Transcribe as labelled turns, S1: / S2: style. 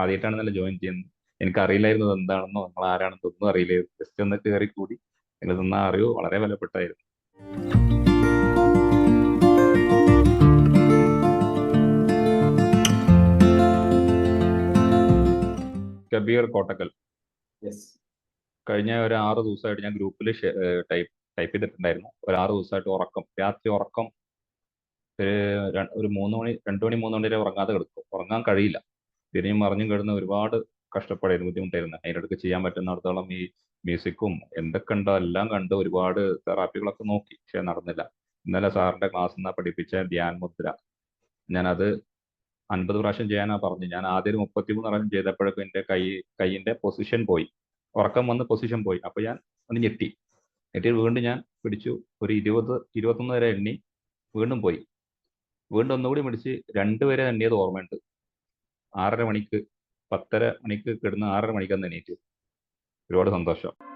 S1: ആദ്യമായിട്ടാണ് നല്ല ജോയിൻ ചെയ്യുന്നത്. എനിക്ക് അറിയില്ലായിരുന്നു ഇത് എന്താണെന്നോ നമ്മൾ ആരാണെന്നോ ഒന്നും അറിയില്ലായിരുന്നു ജസ്റ്റ് ഒന്ന് കയറി കൂടി. നിങ്ങൾ തന്ന അറിവ് വളരെ വിലപ്പെട്ടായിരുന്നു. കബീർ കോട്ടക്കൽ. കഴിഞ്ഞ ഒരു ആറ് ദിവസമായിട്ട് ഞാൻ ഗ്രൂപ്പിൽ ടൈപ്പ് ടൈപ്പ് ചെയ്തിട്ടുണ്ടായിരുന്നു. ഒരു ആറ് ദിവസമായിട്ട് ഉറക്കം. രാത്രി ഉറക്കം ഒരു മൂന്ന് മണി രണ്ടു മണി മൂന്ന് മണി വരെ ഉറങ്ങാതെ കിടക്കും. ഉറങ്ങാൻ കഴിയില്ല. തിരിഞ്ഞും മറിഞ്ഞും കിടന്ന് ഒരുപാട് കഷ്ടപ്പാടായിരുന്നു ബുദ്ധിമുട്ടായിരുന്നു. അതിനിടയ്ക്ക് ചെയ്യാൻ പറ്റുന്നിടത്തോളം ഈ മ്യൂസിക്കും എന്തൊക്കെ ഉണ്ടോ എല്ലാം കണ്ട് ഒരുപാട് തെറാപ്പികളൊക്കെ നോക്കി. പക്ഷെ നടന്നില്ല. ഇന്നലെ സാറിന്റെ ക്ലാസ്സിൽ നിന്ന് പഠിപ്പിച്ച ധ്യാൻ മുദ്ര. ഞാനത് അൻപത് പ്രാവശ്യം ചെയ്യാനാ പറഞ്ഞു. ഞാൻ ആദ്യം മുപ്പത്തിമൂന്ന് പ്രാവശ്യം ചെയ്തപ്പോഴേക്കും എന്റെ കൈ കൈയിന്റെ പൊസിഷൻ പോയി. ഉറക്കം വന്ന് പൊസിഷൻ പോയി. അപ്പൊ ഞാൻ ഒന്ന് ഞെട്ടി. ഞെട്ടി വീണ്ടും ഞാൻ പിടിച്ചു. ഒരു ഇരുപത് ഇരുപത്തൊന്ന് വരെ എണ്ണി വീണ്ടും പോയി. വീണ്ടും ഒന്നുകൂടി പിടിച്ച് രണ്ടുപേരെ എണ്ണിയത് ഓർമ്മയുണ്ട്. ആറര മണിക്ക് പത്തര മണിക്ക് കിടന്ന് ആറര മണിക്കാണ് എണീറ്റ്. ഒരുപാട് സന്തോഷം.